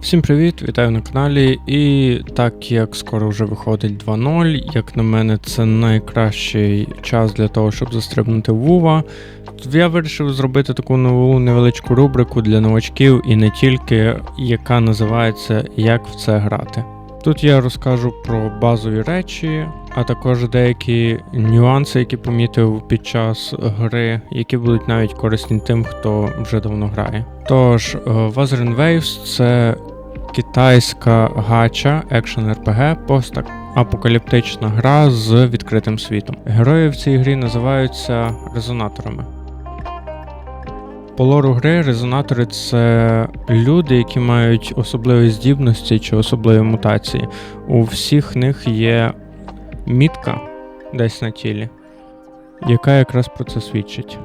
Всім привіт, вітаю на каналі. І так як скоро вже виходить 2.0, як на мене, це найкращий час для того, щоб застрибнути в Вува. Я вирішив зробити таку нову невеличку рубрику для новачків і не тільки, яка називається Як в це грати. Тут я розкажу про базові речі, а також деякі нюанси, які помітив під час гри, які будуть навіть корисні тим, хто вже давно грає. Тож, е, Wuthering Waves це китайська гача екшен RPG постапокаліптична гра з відкритим світом. Герої в цій грі називаються резонаторами. По лору гри резонатори це люди, які мають особливі здібності чи особливі мутації. У всіх них є мітка десь на тілі, яка якраз про це свідчить.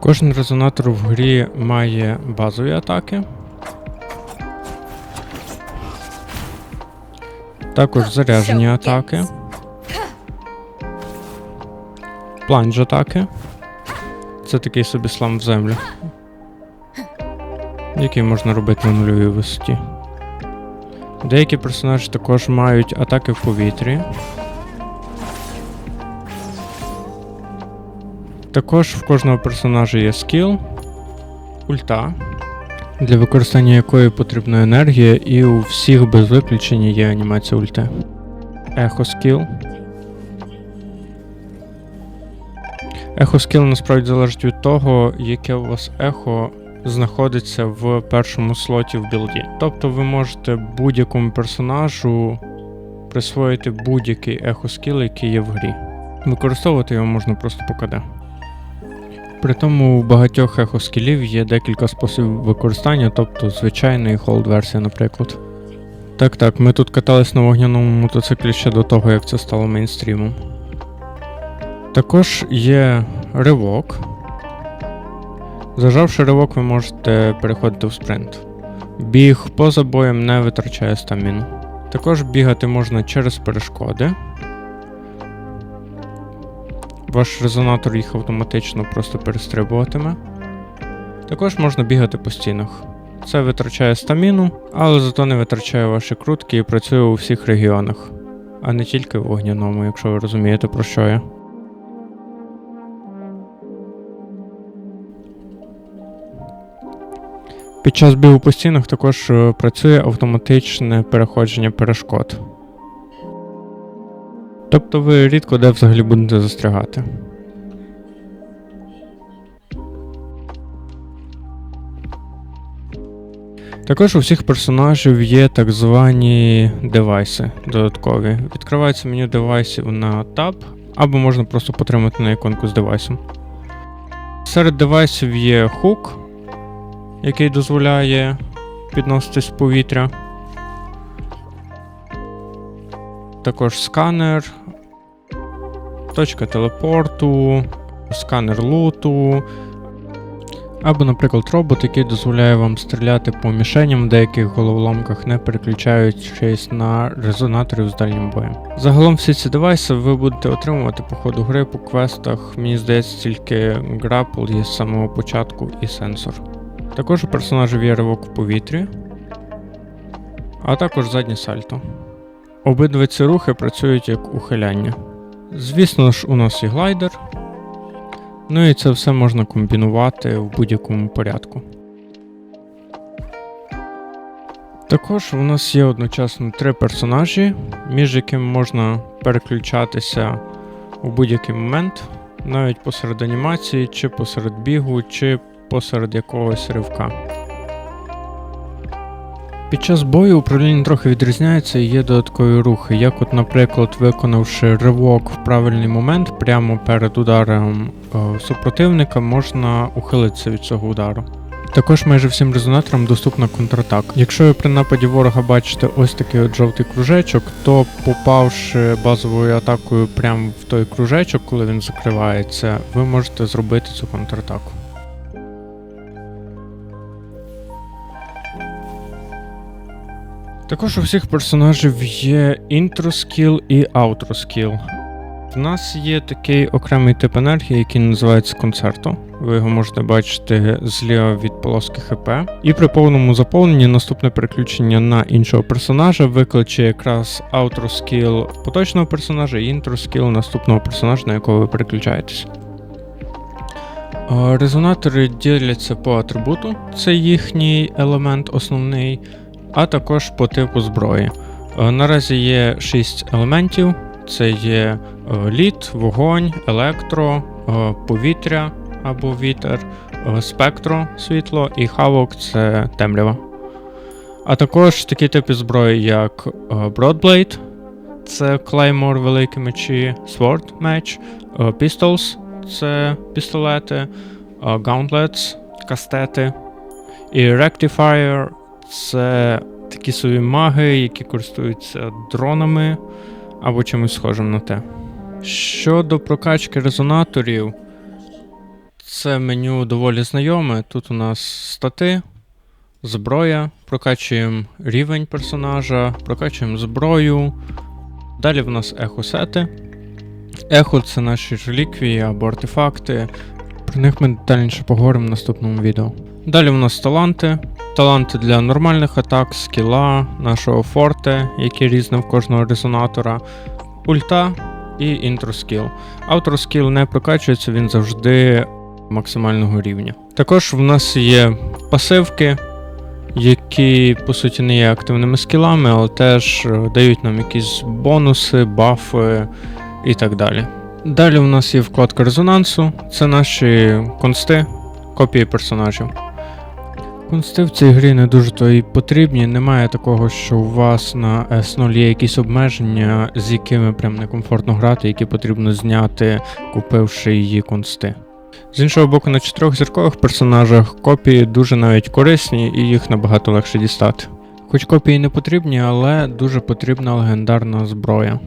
Кожен резонатор в грі має базові атаки. Також заряджені атаки. Планж атаки. Це такий собі слам в землю. Який можна робити на нульовій висоті. Деякі персонажі також мають атаки в повітрі. Також в кожного персонажа є скіл, ульта, для використання якої потрібна енергія, і у всіх без виключення є анімація ульти. Ехо скіл. Ехо скіл насправді залежить від того, яке у вас ехо знаходиться в першому слоті в білді. Тобто ви можете будь-якому персонажу присвоїти будь-який ехо скіл, який є в грі. Використовувати його можна просто по КД. При тому у багатьох ехоскілів є декілька способів використання, тобто звичайна і холд версія, наприклад. Так так, ми тут катались на вогняному мотоциклі ще до того, як це стало мейнстрімом. Також є ривок. Зажавши ривок, ви можете переходити в спринт. Біг поза боєм не витрачає стаміну. Також бігати можна через перешкоди. Ваш резонатор їх автоматично просто перестрибуватиме. Також можна бігати по стінах. Це витрачає стаміну, але зато не витрачає ваші крутки і працює у всіх регіонах, а не тільки в вогняному, якщо ви розумієте про що я. Під час бігу по також е, працює автоматичне переходження перешкод. Тобто ви рідко де взагалі будете застрягати. Також у всіх персонажів є так звані девайси додаткові. Відкривається меню девайсів на Tab, або можна просто потримати на іконку з девайсом. Серед девайсів є хук, який дозволяє підноситись в повітря. Також сканер, точка телепорту, сканер луту. Або, наприклад, робот, який дозволяє вам стріляти по мішеням в деяких головоломках, не переключаючись на резонаторів з дальнім боєм. Загалом всі ці девайси ви будете отримувати по ходу гри по квестах. Мені здається, тільки грапл є з самого початку і сенсор. Також у персонажів є ривок в повітрі, а також заднє сальто. Обидва ці рухи працюють як ухиляння. Звісно ж, у нас є глайдер. Ну і це все можна комбінувати в будь-якому порядку. Також у нас є одночасно три персонажі, між якими можна переключатися у будь-який момент, навіть посеред анімації, чи посеред бігу, чи посеред якогось ривка. Під час бою управління трохи відрізняється і є додаткові рухи, як, от, наприклад, виконавши ривок в правильний момент прямо перед ударом е, супротивника, можна ухилитися від цього удару. Також майже всім резонаторам доступна контратак. Якщо ви при нападі ворога бачите ось такий от жовтий кружечок, то попавши базовою атакою прямо в той кружечок, коли він закривається, ви можете зробити цю контратаку. Також у всіх персонажів є інтро скіл і аутро скіл. В нас є такий окремий тип енергії, який називається концерто. Ви його можете бачити зліва від полоски ХП. І при повному заповненні наступне переключення на іншого персонажа викличе якраз skill поточного персонажа і intro skill наступного персонажа, на якого ви переключаєтесь. Резонатори діляться по атрибуту, це їхній елемент основний, а також по типу зброї. Е, Наразі є 6 елементів: це є е, лід, вогонь, електро, е, повітря або вітер, спектро світло і хавок це темрява. А також такі типи зброї, як Broadblade, це клеймор великі мечі, Sword меч, Pistols це пістолети, Gauntlets, кастети. І Rectifier це такі собі маги, які користуються дронами або чимось схожим на те. Щодо прокачки резонаторів, це меню доволі знайоме. Тут у нас стати, зброя, прокачуємо рівень персонажа, прокачуємо зброю. Далі в нас ехосети. Ехо це наші реліквії або артефакти. Про них ми детальніше поговоримо в наступному відео. Далі в нас таланти. Таланти для нормальних атак, скіла, нашого форте, який різне в кожного резонатора, ульта і інтроскіл. Аутроскіл не прокачується, він завжди максимального рівня. Також в нас є пасивки, які по суті не є активними скілами, але теж е, дають нам якісь бонуси, бафи і так далі. Далі у нас є вкладка резонансу, це наші консти, копії персонажів. Консти в цій грі не дуже то і потрібні. Немає такого, що у вас на S0 є якісь обмеження, з якими прям некомфортно грати, які потрібно зняти, купивши її консти. З іншого боку, на чотирьохзіркових персонажах копії дуже навіть корисні і їх набагато легше дістати. Хоч копії не потрібні, але дуже потрібна легендарна зброя.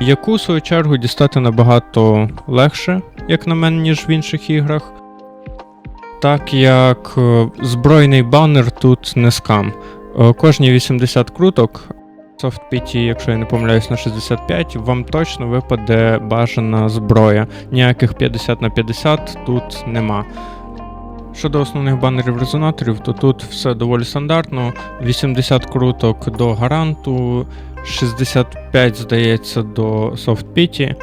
Яку в свою чергу дістати набагато легше, як на мене, ніж в інших іграх. Так як е, збройний банер тут не скам. Е, Кожні 80 круток, Soft PT, якщо я не помиляюсь, на 65, вам точно випаде бажана зброя. Ніяких 50 на 50 тут нема. Щодо основних банерів резонаторів, то тут все доволі стандартно. 80 круток до гаранту, 65, здається, до софтпіті.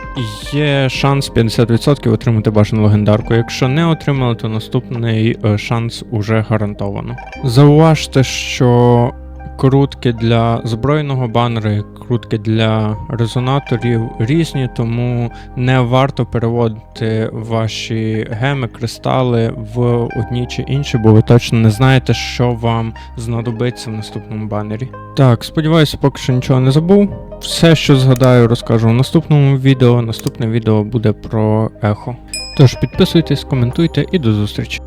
Є шанс 50% отримати бажану легендарку. Якщо не отримали, то наступний е, шанс уже гарантовано. Зауважте, що крутки для збройного банера крутки для резонаторів різні, тому не варто переводити ваші геми, кристали в одні чи інші, бо ви точно не знаєте, що вам знадобиться в наступному банері. Так, сподіваюся, поки що нічого не забув. Все, що згадаю, розкажу в наступному відео. Наступне відео буде про ехо. Тож підписуйтесь, коментуйте і до зустрічі.